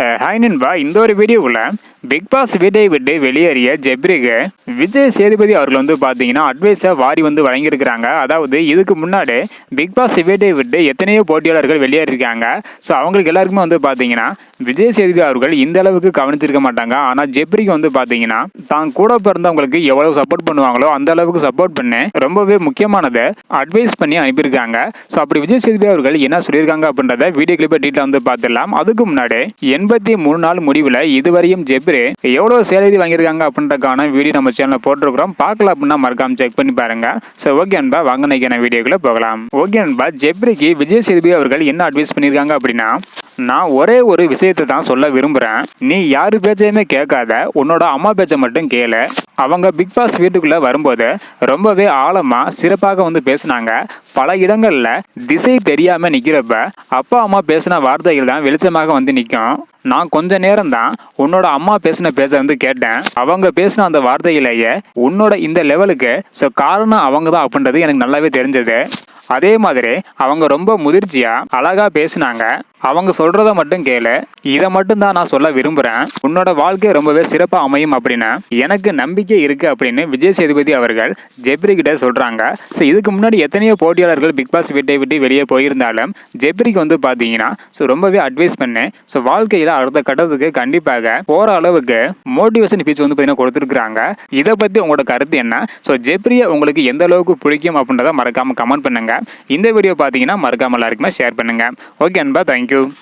Hi நண்பா இந்த ஒரு வீடியோவில் பிக் பாஸ் வீட்டை விட்டு வெளியேறிய ஜெப்ரிக்கு விஜய் சேதுபதி அவர்கள் வந்து பார்த்தீங்கன்னா அட்வைஸை வாரி வந்து வழங்கியிருக்கிறாங்க. அதாவது இதுக்கு முன்னாடி பிக் பாஸ் வீட்டை விட்டு எத்தனையோ போட்டியாளர்கள் வெளியேறிருக்காங்க ஸோ அவங்களுக்கு எல்லாருக்குமே வந்து பார்த்தீங்கன்னா விஜய் சேதுபதி அவர்கள் இந்த அளவுக்கு கவனிச்சிருக்க மாட்டாங்க. ஆனால் ஜெப்ரிக்கு வந்து பார்த்தீங்கன்னா தான் கூட பிறந்தவங்களுக்கு எவ்வளவு சப்போர்ட் பண்ணுவாங்களோ அந்த அளவுக்கு சப்போர்ட் பண்ணி ரொம்பவே முக்கியமானதை அட்வைஸ் பண்ணி அனுப்பியிருக்காங்க. ஸோ அப்படி விஜய் சேதுபதி அவர்கள் என்ன சொல்லியிருக்காங்க அப்படின்றத வீடியோ கிளிப்பை டீட்டில் வந்து பார்த்துடலாம். அதுக்கு முன்னாடி என் எண்பத்தி மூணு நாள் முடிவில் இதுவரையும் ஜெப்ரி எவ்வளோ சேலரி வாங்கியிருக்காங்க அப்படின்றக்கான வீடியோ நம்ம சேனலில் போட்டிருக்கிறோம். பார்க்கலாம் அப்படின்னா மறக்காம செக் பண்ணி பாருங்க. ஸோ ஓகே அன்பா வாங்க நினைக்கிற வீடியோக்குள்ள போகலாம். ஓகே அன்பா ஜெப்ரிக்கு விஜய் சேதுபதி அவர்கள் என்ன அட்வைஸ் பண்ணியிருக்காங்க அப்படின்னா நான் ஒரே ஒரு விஷயத்தை தான் சொல்ல விரும்புகிறேன் நீ யார் பேச்சையுமே கேட்காத உன்னோட அம்மா பேச்சை மட்டும் கேளு. அவங்க பிக் பாஸ் வீட்டுக்குள்ளே வரும்போது ரொம்பவே ஆழமாக சிறப்பாக வந்து பேசினாங்க. பல இடங்களில் திசை தெரியாமல் நிற்கிறப்ப அப்பா அம்மா பேசின வார்த்தைகள் தான் வெளிச்சமாக வந்து நிற்கும் நான் கொஞ்ச நேரம் தான் உன்னோட அம்மா பேசின பேச வந்து கேட்டேன். அவங்க பேசின அந்த வார்த்தையிலேயே உன்னோட இந்த லெவலுக்கு ஸோ காரணம் அவங்க தான் அப்படின்றது எனக்கு நல்லாவே தெரிஞ்சது. அதே மாதிரி அவங்க ரொம்ப முதிர்ச்சியாக அழகாக பேசினாங்க. அவங்க சொல்றத மட்டும் கேளு. இதை மட்டும் தான் நான் சொல்ல விரும்புறேன். உன்னோட வாழ்க்கை ரொம்பவே சிறப்பாக அமையும் அப்படின்னு எனக்கு நம்பிக்கை இருக்கு அப்படின்னு விஜய் சேதுபதி அவர்கள் ஜெப்ரி கிட்ட சொல்றாங்க. ஸோ இதுக்கு முன்னாடி எத்தனையோ போட்டியாளர்கள் பிக் பாஸ் வீட்டை விட்டு வெளியே போயிருந்தாலும் ஜெப்ரிக்கு வந்து பார்த்தீங்கன்னா ஸோ ரொம்பவே அட்வைஸ் பண்ணு. ஸோ வாழ்க்கையில் அடுத்த கட்டத்துக்கு கண்டிப்பாக போற அளவுக்கு மோட்டிவேஷன் பீச் வந்து பார்த்தீங்கன்னா கொடுத்துருக்குறாங்க. இதை பற்றி உங்களோட கருத்து என்ன? ஸோ ஜெப்ரியை உங்களுக்கு எந்த அளவுக்கு பிடிக்கும் அப்படின்றத மறக்காம கமெண்ட் பண்ணுங்க. இந்த வீடியோ பார்த்தீங்கன்னா மறக்காம எல்லாருக்குமே ஷேர் பண்ணுங்க. ஓகே அன்பா தேங்க்யூ Thank you.